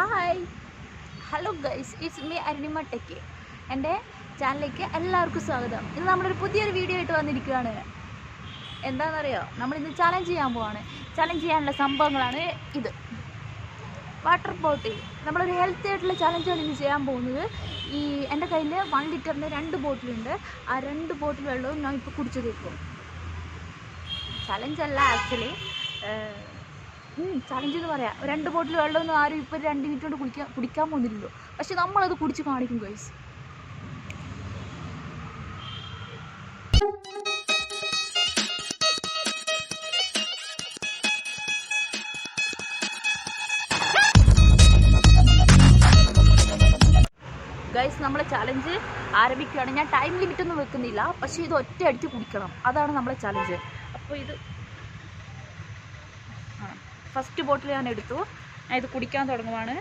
Hi hello guys it's me Arunima tech എന്റെ ചാനലിലേക്ക് എല്ലാവർക്കും സ്വാഗതം. ഇന്ന് നമ്മളൊരു പുതിയൊരു വീഡിയോ ആയിട്ട് വന്നിരിക്കുകയാണ്. എന്താണെന്നറിയോ? നമ്മളിന്ന് ചാലഞ്ച് ചെയ്യാൻ പോവാണ്. ചാലഞ്ച് ചെയ്യാനുള്ള സംഭവങ്ങളാണ് ഇത്. വാട്ടർ ബോട്ടിൽ നമ്മളൊരു ഹെൽത്തി ആയിട്ടുള്ള ചാലഞ്ചാണ് ഇന്ന് ചെയ്യാൻ പോകുന്നത്. ഈ എന്റെ കയ്യിൽ വൺ ലിറ്ററിന്റെ രണ്ട് ബോട്ടിലുണ്ട് ആ രണ്ട് ബോട്ടിൽ വെള്ളവും ഞാൻ ഇപ്പോൾ കുടിച്ചു തീർക്കും. ചലഞ്ചല്ല ആക്ച്വലി ചലഞ്ച് എന്ന് പറയാം. രണ്ട് ബോട്ടിൽ വെള്ളമൊന്നും ആരും ഇപ്പോൾ രണ്ട് മിനിറ്റ് കൊണ്ട് കുടിക്കാൻ കുടിക്കാൻ പോകുന്നില്ലല്ലോ. പക്ഷെ നമ്മളത് കുടിച്ച് കാണിക്കും ഗൈസ് ഗൈസ് നമ്മളെ ചലഞ്ച് ആരംഭിക്കുകയാണ്. ഞാൻ ടൈം ലിമിറ്റ് ഒന്നും വെക്കുന്നില്ല. പക്ഷേ ഇത് ഒറ്റ അടിച്ച് കുടിക്കണം. അതാണ് നമ്മളെ ചലഞ്ച് അപ്പോൾ ഇത് ഫസ്റ്റ് ബോട്ടിൽ ഞാൻ എടുത്തു ഞാൻ ഇത് കുടിക്കാൻ തുടങ്ങുവാണ്.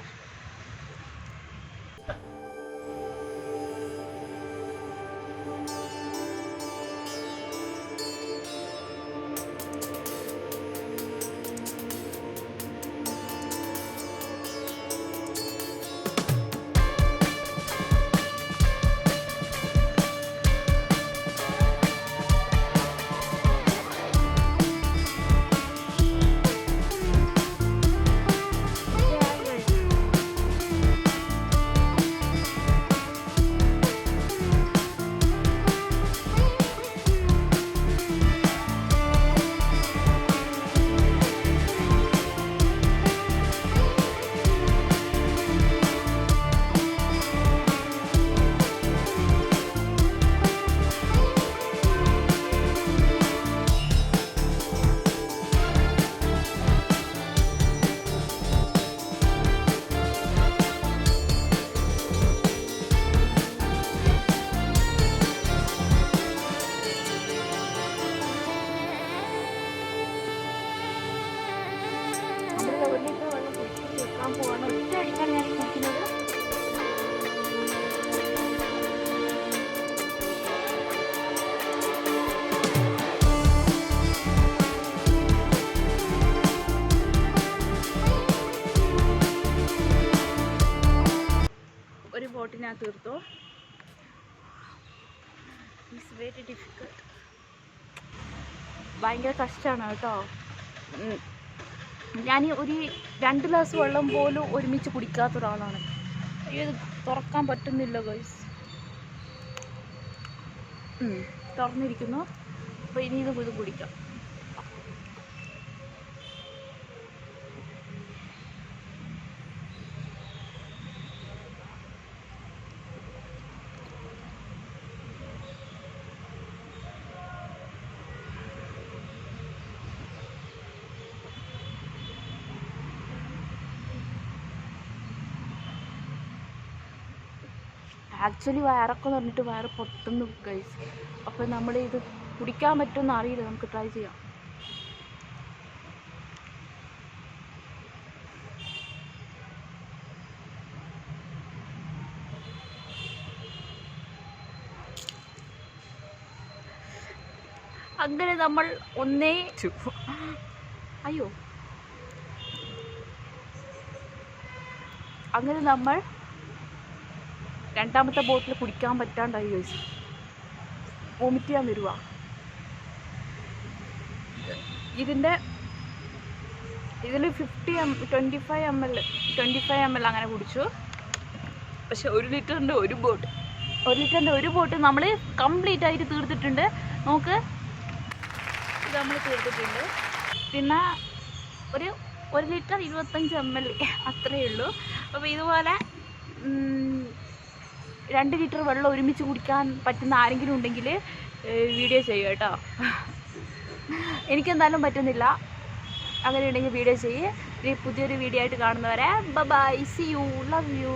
ഒരു ബോട്ടിൽ തീർത്തോ. ഇറ്റ്സ് വെരി ഡിഫിക്കൾട്ട് ഭയങ്കര കഷ്ടമാണ് കേട്ടോ. ഞാൻ ഒരു രണ്ട് ഗ്ലാസ് വെള്ളം പോലും ഒരുമിച്ച് കുടിക്കാത്ത ഒരാളാണ്. ഇത് തുറക്കാൻ പറ്റുന്നില്ല ഗൈസ് തുറന്നിരിക്കുന്നു. അപ്പോൾ ഇനി ഇത് ഇത് കുടിക്കാം. ആക്ച്വലി വയറൊക്കെ നിറഞ്ഞിട്ട് വയറ് പൊട്ടുന്നു ഗൈസ് അപ്പോൾ നമ്മൾ ഇത് കുടിക്കാൻ പറ്റുമെന്ന് അറിയില്ല. നമുക്ക് ട്രൈ ചെയ്യാം. അങ്ങനെ നമ്മൾ ഒന്നേ അയ്യോ. അങ്ങനെ നമ്മൾ രണ്ടാമത്തെ ബോട്ടിൽ കുടിക്കാൻ പറ്റാണ്ടായി ചോദിച്ചു. വോമിറ്റ് ചെയ്യാൻ വരുവാ. ഇതിന്റെ ഇതിൽ fifty M twenty five M L twenty five M L അങ്ങനെ കുടിച്ചു. പക്ഷെ ഒരു ലിറ്ററിന്റെ ഒരു ബോട്ട് ഒരു ലിറ്ററിന്റെ ഒരു ബോട്ട് നമ്മൾ കംപ്ലീറ്റ് ആയിട്ട് തീർത്തിട്ടുണ്ട്. നമുക്ക് ഇത് നമ്മൾ തീർത്തിട്ടുണ്ട്. പിന്നെ ഒരു ഒരു ലിറ്റർ ഇരുപത്തഞ്ച് എം എൽ അത്രയേ ഉള്ളൂ. അപ്പോൾ ഇതുപോലെ രണ്ട് ലിറ്റർ വെള്ളം ഒരുമിച്ച് കുടിക്കാൻ പറ്റുന്ന ആരെങ്കിലും ഉണ്ടെങ്കിൽ വീഡിയോ ചെയ്യുക കേട്ടോ. എനിക്കെന്തായാലും പറ്റുന്നില്ല. അങ്ങനെ ഉണ്ടെങ്കിൽ വീഡിയോ ചെയ്യ് പുതിയൊരു വീഡിയോ ആയിട്ട് കാണുന്നവരെ bye see you love you